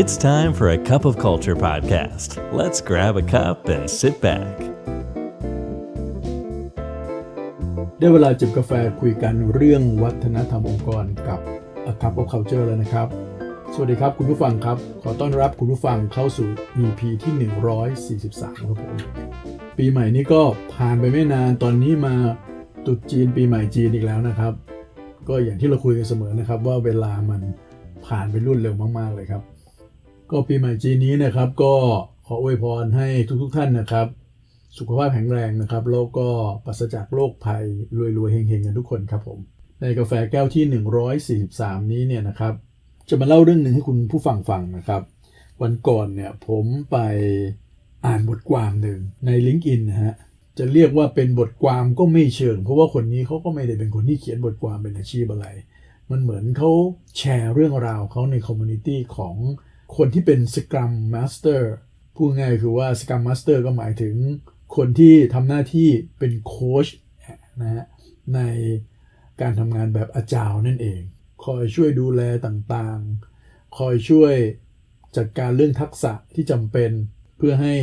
It's time for a Cup of Culture podcast. Let's grab a cup and sit back. ได้เวลาจิบกาแฟคุยกันเรื่องวัฒนธรรมองค์กรกับ A Cup of Culture แล้วนะครับ สวัสดีครับคุณผู้ฟังครับ ขอต้อนรับคุณผู้ฟังเข้าสู่ EP ที่ 143 ครับผม ปีใหม่นี้ก็ผ่านไปไม่นานตอนนี้มาตรุษจีนปีใหม่จีนอีกแล้วนะครับ ก็อย่างที่เราคุยกันเสมอนะครับว่าเวลามันผ่านไปรุ่นเร็วมากๆเลยครับ ก็ปีใหม่จีนนี้นะครับ ก็ขออวยพรให้ทุกๆท่านนะครับ สุขภาพแข็งแรงนะครับ แล้วก็ปราศจากโรคภัยรวยๆเฮงๆกันทุกคนครับผม ในกาแฟแก้วที่ 143 นี้เนี่ยนะครับ จะมาเล่าเรื่องหนึ่งให้คุณผู้ฟังฟังนะครับ วันก่อนเนี่ยผมไปอ่านบทความหนึ่งใน LinkedIn นะฮะจะเรียกว่าเป็นบทความก็ไม่เชิง เพราะว่าคนนี้เขาก็ไม่ได้เป็นคนที่เขียนบทความเป็นอาชีพอะไร มันเหมือนเขาแชร์เรื่องราวเขาในคอมมูนิตี้ของ คนที่เป็น Scrum Master พูดง่ายคือว่า Scrum Master ก็หมายถึงคนที่ทำหน้าที่เป็นโค้ชนะฮะในการทำงานแบบอาจารย์นั่นเอง คอยช่วยดูแลต่างๆ คอยช่วยจัดการเรื่องทักษะที่จำเป็นเพื่อให้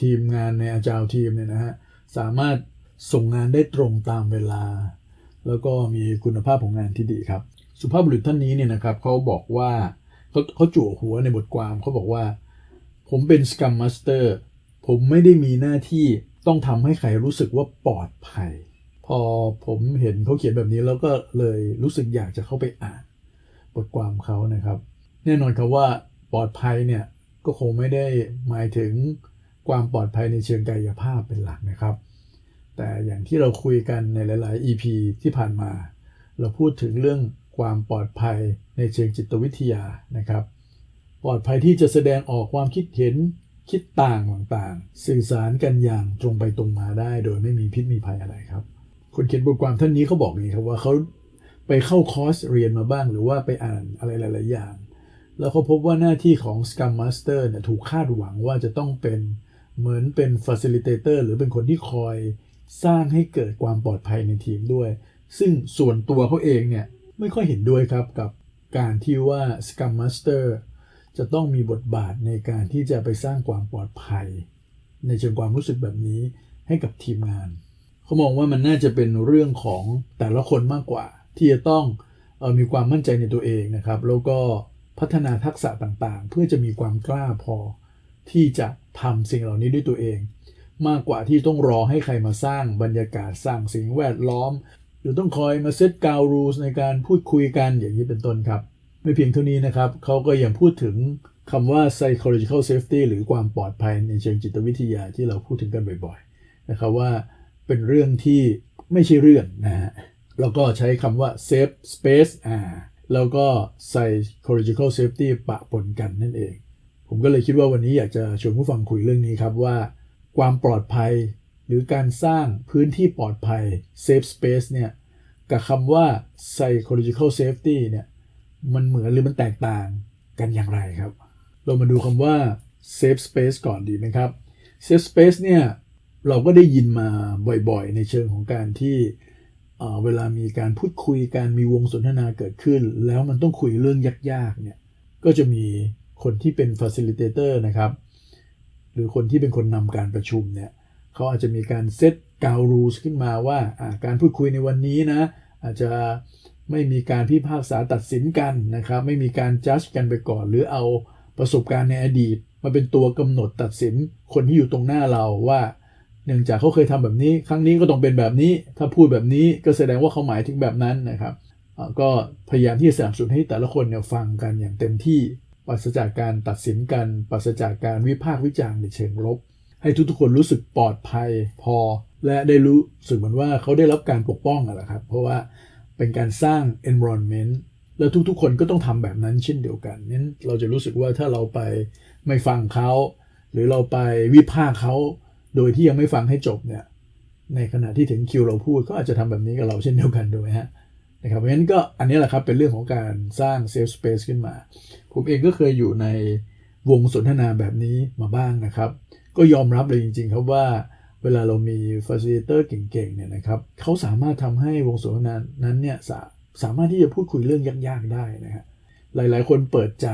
ทีมงานในอาจารย์ทีมเนี่ยนะฮะสามารถส่งงานได้ตรงตามเวลา แล้วก็มีคุณภาพของงานที่ดีครับ สุภาพบุรุษท่านนี้เนี่ยนะครับเขาบอกว่า เขาเขาจั่วหัวในบทความเขาบอกว่า ผมเป็น Scrum Master ผมไม่ได้มีหน้าที่ต้องทำให้ใครรู้สึกว่าปลอดภัย พอผมเห็นเขาเขียนแบบนี้แล้วก็เลยรู้สึกอยากจะเข้าไปอ่าน บทความเขานะครับ แน่นอนครับว่าปลอดภัยเนี่ยก็คงไม่ได้หมายถึงความปลอดภัยในเชิงกายภาพเป็นหลักนะครับ แต่อย่างที่เราคุยกันในหลาย ๆ EP ที่ผ่านมา เราพูดถึงเรื่อง ความปลอดภัยในเชิงจิตวิทยานะครับ ปลอดภัยที่จะแสดงออกความคิดเห็นคิดต่างต่างๆ สื่อสารกันอย่างตรงไปตรงมาได้ โดยไม่มีพิษมีภัยอะไรครับคนเขียนบทความท่านนี้เขาบอกองนี้ครับว่าเขาไปเข้าคอร์สเรียนมาบ้างหรือว่าไปอ่านอะไรหลาย ๆ อย่าง แล้วเขาพบว่าหน้าที่ของ Scrum Master เนี่ยถูกคาดหวังว่าจะต้องเป็นเหมือนเป็น Facilitator หรือเป็นคนที่คอยสร้างให้เกิดความปลอดภัยในทีมด้วย ซึ่งส่วนตัวเขาเองเนี่ย ไม่ค่อยเห็นด้วยครับกับการที่ว่า Scrum Master จะต้องมีบทบาทในการที่จะไปสร้างความปลอดภัย ในเชิงความรู้สึกแบบนี้ให้กับทีมงาน เขามองว่ามันน่าจะเป็นเรื่องของแต่ละคนมากกว่า ที่จะต้องออมีความมั่นใจในตัวเองนะครับ แล้วก็พัฒนาทักษะต่างๆ เพื่อจะมีความกล้าพอ ที่จะทำสิ่งเหล่านี้ด้วยตัวเอง มากกว่าที่ต้องรอให้ใครมาสร้างบรรยากาศสร้างสิ่งแวดล้อม หรือต้องคอยมาเซตกาวรูสในการพูดคุยกันอย่างนี้เป็นต้นครับ ไม่เพียงเท่านี้นะครับเขาก็ยังพูดถึงคำว่า psychological safety หรือความปลอดภัยในเชิงจิตวิทยาที่เราพูดถึงกันบ่อยๆนะครับว่าเป็นเรื่องที่ไม่ใช่เรื่องนะฮะแล้วก็ใช้คำว่า safe space อ่าแล้วก็ psychological safety ปะปนกันนั่นเอง ผมก็เลยคิดว่าวันนี้อยากจะชวนผู้ฟังคุยเรื่องนี้ครับว่า ความปลอดภัย หรือการสร้างพื้นที่ปลอดภัย safe space เนี่ยกับคำว่า psychological safety เนี่ยมันเหมือนหรือมันแตกต่างกันอย่างไรครับ เรามาดูคำว่า safe space ก่อนดีไหมครับ safe space เนี่ยเราก็ได้ยินมาบ่อยๆ ในเชิงของการที่เเวลามีการพูดคุยการมีวงสนทนาเกิดขึ้น แล้วมันต้องคุยเรื่องยากๆเนี่ยก็จะมีคนที่เป็น facilitator นะครับ หรือคนที่เป็นคนนำการประชุมเนี่ย เขาอาจจะมีการเซตกาวรูสขึ้นมาว่าการพูดคุยในวันนี้นะอาจจะไม่มีการพิพากษาตัดสินกันนะครับ ไม่มีการจัดกันไปก่อน หรือเอาประสบการณ์ในอดีตมาเป็นตัวกำหนดตัดสินคนที่อยู่ตรงหน้าเราว่า เนื่องจากเขาเคยทำแบบนี้ ครั้งนี้ก็ต้องเป็นแบบนี้ ถ้าพูดแบบนี้ก็แสดงว่าเขาหมายถึงแบบนั้นนะครับ ก็พยายามที่จะสนับสนุนให้แต่ละคนเนี่ยฟังกันอย่างเต็มที่ปราศจากการตัดสินกันปราศจากการวิพากษ์วิจารณ์ในเชิงลบ ให้ทุกๆคนรู้สึกปลอดภัยพอ และได้รู้สึกเหมือนว่าเขาได้รับการปกป้องกันแหละครับเพราะว่าเป็นการสร้าง environment แล้วทุกๆ คนก็ต้องทำแบบนั้นเช่นเดียวกันนั้นเราจะรู้สึกว่าถ้าเราไปไม่ฟังเขา หรือเราไปวิพากษ์เขาโดยที่ยังไม่ฟังให้จบเนี่ยในขณะที่ถึงคิวเราพูดก็อาจจะทำแบบนี้กับเราเช่นเดียวกันดูไหมฮะนะครับเพราะฉะนั้นก็อันนี้แหละครับเป็นเรื่องของการสร้าง safe space ขึ้นมา ผมเองก็เคยอยู่ในวงสนทนาแบบนี้มาบ้างนะครับ ก็ยอมรับเลยจริงๆครับว่าเวลาเรามี facilitator เก่งๆเนี่ยนะครับเขาสามารถทำให้วงสนทนานั้นเนี่ยสาสามารถที่จะพูดคุยเรื่องยากๆได้นะฮะหลายๆ คนเปิดใจ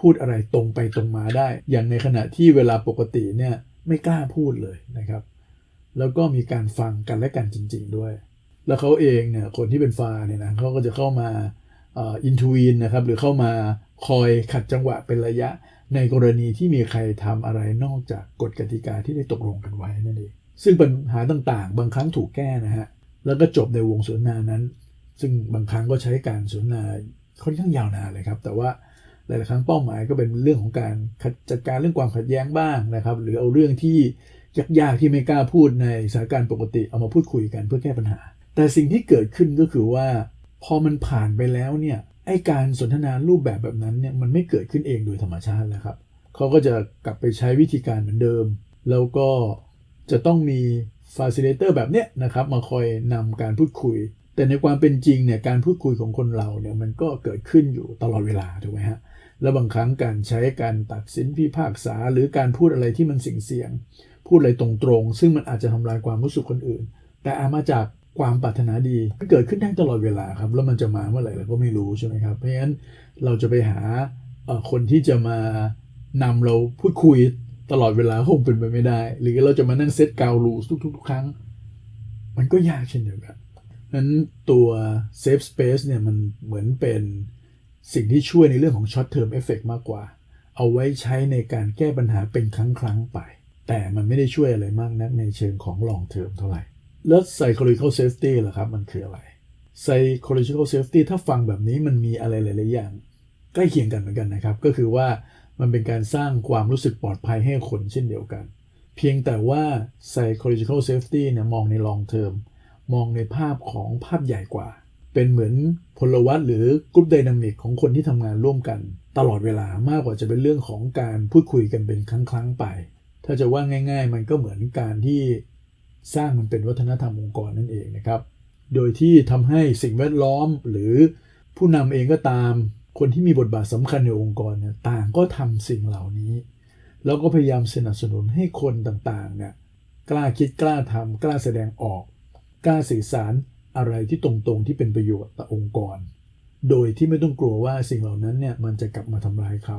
พูดอะไรตรงไปตรงมาได้ อย่างในขณะที่เวลาปกติเนี่ยไม่กล้าพูดเลยนะครับ แล้วก็มีการฟังกันและกันจริง ๆ ด้วย แล้วเขาเองเนี่ยคนที่เป็นฟาเนี่ยนะเขาก็จะเข้ามาอินทวีนนะครับหรือเข้ามาคอยขัดจังหวะเป็นระยะ ในกรณีที่มีใครทำอะไรนอกจากกฎกติกาที่ได้ตกลงกันไว้นั่นเองซึ่งปัญหาต่างๆ บางครั้งถูกแก้นะฮะแล้วก็จบในวงสนทนานั้น ซึ่งบางครั้งก็ใช้การสนทนาค่อนข้างยาวนานเลยครับ แต่ว่าหลายๆครั้งเป้าหมายก็เป็นเรื่องของการจัดการเรื่องความขัดแย้งบ้างนะครับ หรือเอาเรื่องที่ยากๆที่ไม่กล้าพูดในสถานการณ์ปกติเอามาพูดคุยกันเพื่อแก้ปัญหา แต่สิ่งที่เกิดขึ้นก็คือว่า พอมันผ่านไปแล้วเนี่ย ไอการสนทนารูปแบบแบบนั้นเนี่ยมันไม่เกิดขึ้นเองโดยธรรมชาติแล้วครับเขาก็จะกลับไปใช้วิธีการเหมือนเดิม แล้วก็จะต้องมีฟาซิเลเตอร์แบบเนี้ยนะครับมาคอยนำการพูดคุย แต่ในความเป็นจริงเนี่ยการพูดคุยของคนเราเนี่ยมันก็เกิดขึ้นอยู่ตลอดเวลาถูกไหมฮะแล้วบางครั้งการใช้การตัดสินพิพากษา หรือการพูดอะไรที่มันเสี่ยงๆพูดอะไรตรงๆ ซึ่งมันอาจจะทำลายความรู้สึกคนอื่น แต่อามาจาก ความปรารถนาดีมันเกิดขึ้นได้ตลอดเวลาครับ แล้วมันจะมาเมื่อไหร่เราก็ไม่รู้ใช่ไหมครับ เพราะฉะนั้นเราจะไปหาคนที่จะมานำเราพูดคุยตลอดเวลาคงเป็นไปไม่ได้ หรือเราจะมานั่งเซตกาวรูสทุกๆครั้ง มันก็ยากเช่นเดียวกันนั้นตัว Safe Space เนี่ยมันเหมือนเป็นสิ่งที่ช่วยในเรื่องของ Short Term Effect มากกว่า เอาไว้ใช้ในการแก้ปัญหาเป็นครั้งครั้งไป แต่มันไม่ได้ช่วยอะไรมากนักในเชิงของ Long Term เท่าไหร่ แล้ว Psychological Safety ล่ะครับ มันคืออะไร Psychological Safety ถ้าฟังแบบนี้มันมีอะไรหลาย ๆ อย่าง ใกล้เคียงกันเหมือนกันนะครับ ก็คือว่ามันเป็นการสร้างความรู้สึกปลอดภัยให้คนเช่นเดียวกัน เพียงแต่ว่า psychological safety เนี่ยมองใน long term มองในภาพของภาพใหญ่กว่า เป็นเหมือนพลวัตหรือกรุ๊ปไดนามิกของคนที่ทำงานร่วมกัน ตลอดเวลามากกว่าจะเป็นเรื่องของการพูดคุยกันเป็นครั้งๆไป ถ้าจะว่าง่าย ๆ มันก็เหมือนการที่ สร้างมันเป็นวัฒนธรรมองค์กรนั่นเองนะครับ โดยที่ทำให้สิ่งแวดล้อมหรือผู้นำเองก็ตาม คนที่มีบทบาทสำคัญในองค์กรเนี่ยต่างก็ทำสิ่งเหล่านี้ แล้วก็พยายามสนับสนุนให้คนต่างๆเนี่ยกล้าคิดกล้าทำกล้าแสดงออก กล้าสื่อสารอะไรที่ตรงๆที่เป็นประโยชน์ต่อองค์กร โดยที่ไม่ต้องกลัวว่าสิ่งเหล่านั้นเนี่ยมันจะกลับมาทำร้ายเขา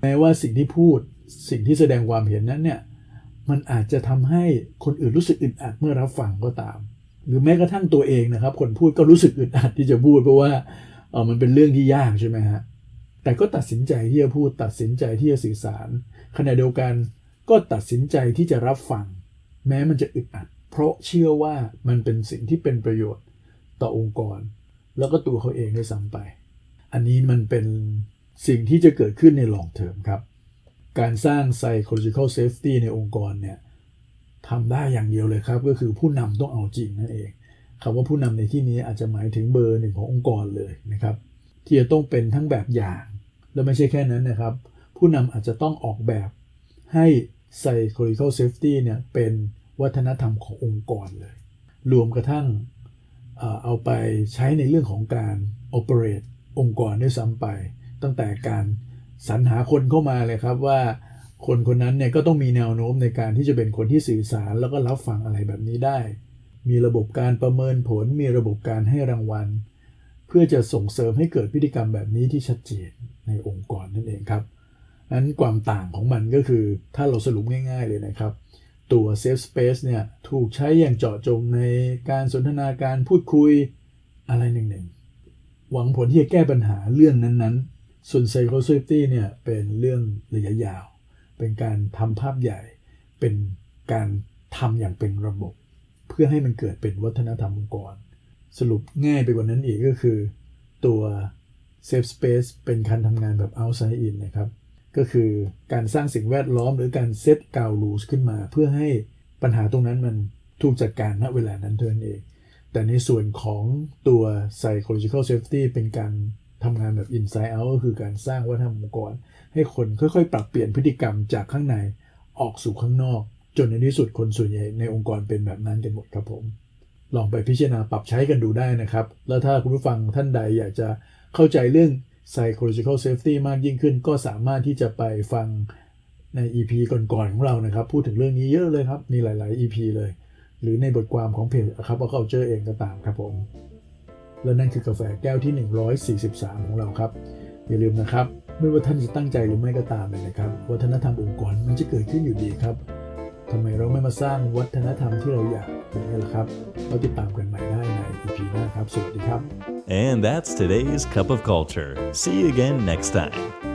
แม้ว่าสิ่งที่พูดสิ่งที่แสดงความเห็นนั้นเนี่ย มันอาจจะทำให้คนอื่นรู้สึกอึดอัดเมื่อรับฟังก็ตาม หรือแม้กระทั่งตัวเองนะครับ คนพูดก็รู้สึกอึดอัดที่จะพูดเพราะว่าเออมันเป็นเรื่องที่ยากใช่ไหมฮะแต่ก็ตัดสินใจที่จะพูดตัดสินใจที่จะสื่อสารขณะเดียวกันก็ตัดสินใจที่จะรับฟัง แม้มันจะอึดอัด เพราะเชื่อว่ามันเป็นสิ่งที่เป็นประโยชน์ต่อองค์กร แล้วก็ตัวเขาเองด้วยซ้ำไป อันนี้มันเป็นสิ่งที่จะเกิดขึ้นใน long term ครับ การสร้าง psychological safety ในองค์กรเนี่ยทำได้อย่างเดียวเลยครับ ก็คือผู้นำต้องเอาจริงนั่นเองคำว่าผู้นำในที่นี้อาจจะหมายถึงเบอร์หนึ่งขององค์กรเลยนะครับ ที่จะต้องเป็นทั้งแบบอย่าง และไม่ใช่แค่นั้นนะครับ ผู้นำอาจจะต้องออกแบบให้ psychological safety เนี่ยเป็นวัฒนธรรมขององค์กรเลย รวมกระทั่งเอาไปใช้ในเรื่องของการ operate องค์กรด้วยซ้ำไป ตั้งแต่การ สรรหาคนเข้ามาเลยครับว่าคนคนนั้นเนี่ยก็ต้องมีแนวโน้มในการที่จะเป็นคนที่สื่อสารแล้วก็รับฟังอะไรแบบนี้ได้ มีระบบการประเมินผล มีระบบการให้รางวัล เพื่อจะส่งเสริมให้เกิดพฤติกรรมแบบนี้ที่ชัดเจนในองค์กรนั่นเองครับนั้นความต่างของมันก็คือถ้าเราสรุปง่าย ๆเลยนะครับ ตัว Safe Space เนี่ยถูกใช้อย่างเจาะจงในการสนทนาการพูดคุยอะไรหนึ่งๆหวังผลที่จะแก้ปัญหาเรื่องนั้นๆ ส่วน Psycho Safety เนี่ยเป็นเรื่องระยะยาว เป็นการทำภาพใหญ่ เป็นการทำอย่างเป็นระบบ เพื่อให้มันเกิดเป็นวัฒนธรรมองค์กร สรุปง่ายไปกว่านั้นอีกก็คือตัว Safe Space เป็นการทำงานแบบ outside in นะครับ ก็คือการสร้างสิ่งแวดล้อมหรือการเซตกาวรูสขึ้นมา เพื่อให้ปัญหาตรงนั้นมันถูกจัดการณเวลานั้นเท่านั้นเอง แต่ในส่วนของตัว psychological safety เป็นการ ทำงานแบบ inside out ก็คือการสร้างวัฒนธรรมองค์กร ให้คนค่อยๆ ปรับเปลี่ยนพฤติกรรมจากข้างในออกสู่ข้างนอก จนในที่สุดคนส่วนใหญ่ในองค์กรเป็นแบบนั้นกันหมดครับผม ลองไปพิจารณาปรับใช้กันดูได้นะครับ แล้วถ้าคุณผู้ฟังท่านใดอยากจะเข้าใจเรื่อง psychological safety มากยิ่งขึ้น ก็สามารถที่จะไปฟังใน EP ก่อนๆของเรานะครับ พูดถึงเรื่องนี้เยอะเลยครับ มีหลาย ๆ EP เลย หรือในบทความของเพจครับว่าเขาเจอเองก็ตามครับผม และนั่นคือกาแฟแก้วที่ 143 ของเราครับ อย่าลืมนะครับ ไม่ว่าท่านจะตั้งใจหรือไม่ก็ตามเลยนะครับ วัฒนธรรมองค์กรมันจะเกิดขึ้นอยู่ดีครับทำไมเราไม่มาสร้างวัฒนธรรมที่เราอยากอย่างนี้ล่ะครับเราติดตามกันใหม่ได้ใน EP หน้าครับ สวัสดีครับ And that's today's Cup of Culture. See you again next time.